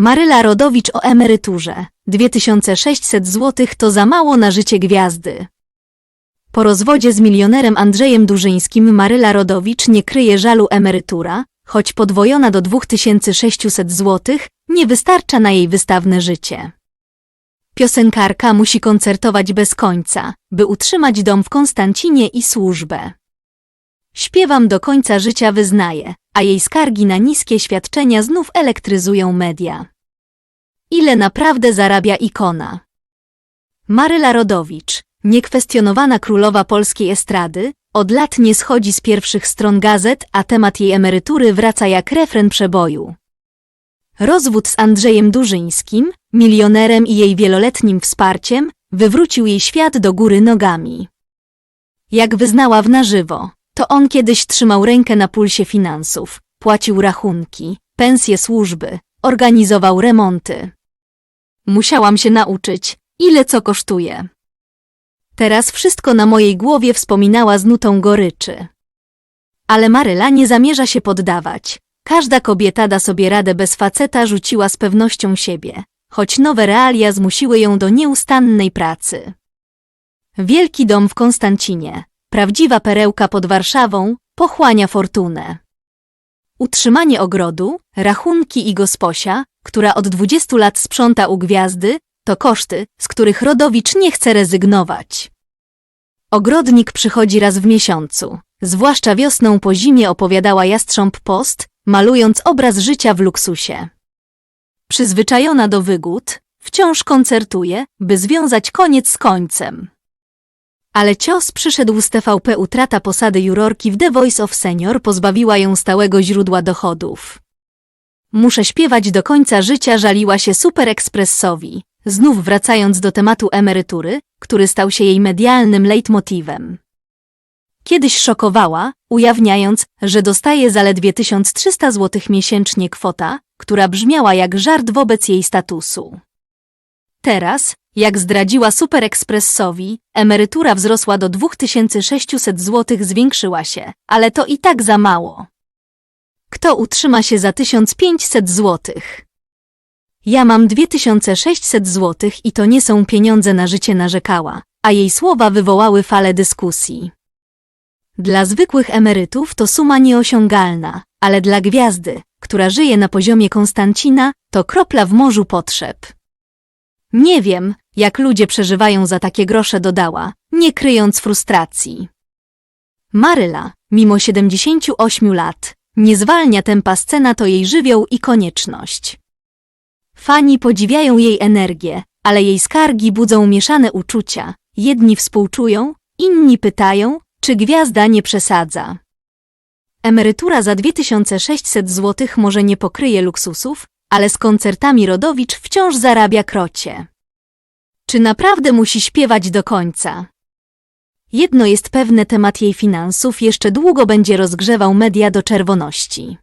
Maryla Rodowicz o emeryturze. 2600 zł to za mało na życie gwiazdy. Po rozwodzie z milionerem Andrzejem Durzyńskim Maryla Rodowicz nie kryje żalu emerytura, choć podwojona do 2600 zł, nie wystarcza na jej wystawne życie. Piosenkarka musi koncertować bez końca, by utrzymać dom w Konstancinie i służbę. Śpiewam do końca życia wyznaje, a jej skargi na niskie świadczenia znów elektryzują media. Ile naprawdę zarabia ikona? Maryla Rodowicz, niekwestionowana królowa polskiej estrady, od lat nie schodzi z pierwszych stron gazet, a temat jej emerytury wraca jak refren przeboju. Rozwód z Andrzejem Durzyńskim, milionerem i jej wieloletnim wsparciem, wywrócił jej świat do góry nogami. Jak wyznała w na żywo, to on kiedyś trzymał rękę na pulsie finansów, płacił rachunki, pensje służby, organizował remonty. Musiałam się nauczyć, ile co kosztuje. Teraz wszystko na mojej głowie wspominała z nutą goryczy. Ale Maryla nie zamierza się poddawać. Każda kobieta da sobie radę bez faceta rzuciła z pewnością siebie, choć nowe realia zmusiły ją do nieustannej pracy. Wielki dom w Konstancinie, prawdziwa perełka pod Warszawą, pochłania fortunę. Utrzymanie ogrodu, rachunki i gosposia, która od 20 lat sprząta u gwiazdy, to koszty, z których Rodowicz nie chce rezygnować. Ogrodnik przychodzi raz w miesiącu, zwłaszcza wiosną po zimie opowiadała Jastrząb Post, malując obraz życia w luksusie. Przyzwyczajona do wygód, wciąż koncertuje, by związać koniec z końcem. Ale cios przyszedł z TVP utrata posady jurorki w The Voice of Senior pozbawiła ją stałego źródła dochodów. Muszę śpiewać do końca życia żaliła się Super Expressowi, znów wracając do tematu emerytury, który stał się jej medialnym leitmotivem. Kiedyś szokowała, ujawniając, że dostaje zaledwie 1300 zł miesięcznie kwota, która brzmiała jak żart wobec jej statusu. Teraz, jak zdradziła Super Expressowi, emerytura wzrosła do 2600 zł zwiększyła się, ale to i tak za mało. Kto utrzyma się za 1500 zł? Ja mam 2600 zł i to nie są pieniądze na życie narzekała, a jej słowa wywołały falę dyskusji. Dla zwykłych emerytów to suma nieosiągalna, ale dla gwiazdy, która żyje na poziomie Konstancina, to kropla w morzu potrzeb. Nie wiem, jak ludzie przeżywają za takie grosze dodała, nie kryjąc frustracji. Maryla, mimo 78 lat, nie zwalnia tempa scena to jej żywioł i konieczność. Fani podziwiają jej energię, ale jej skargi budzą mieszane uczucia. Jedni współczują, inni pytają, czy gwiazda nie przesadza. Emerytura za 2600 zł może nie pokryje luksusów, ale z koncertami Rodowicz wciąż zarabia krocie. Czy naprawdę musi śpiewać do końca? Jedno jest pewne, temat jej finansów jeszcze długo będzie rozgrzewał media do czerwoności.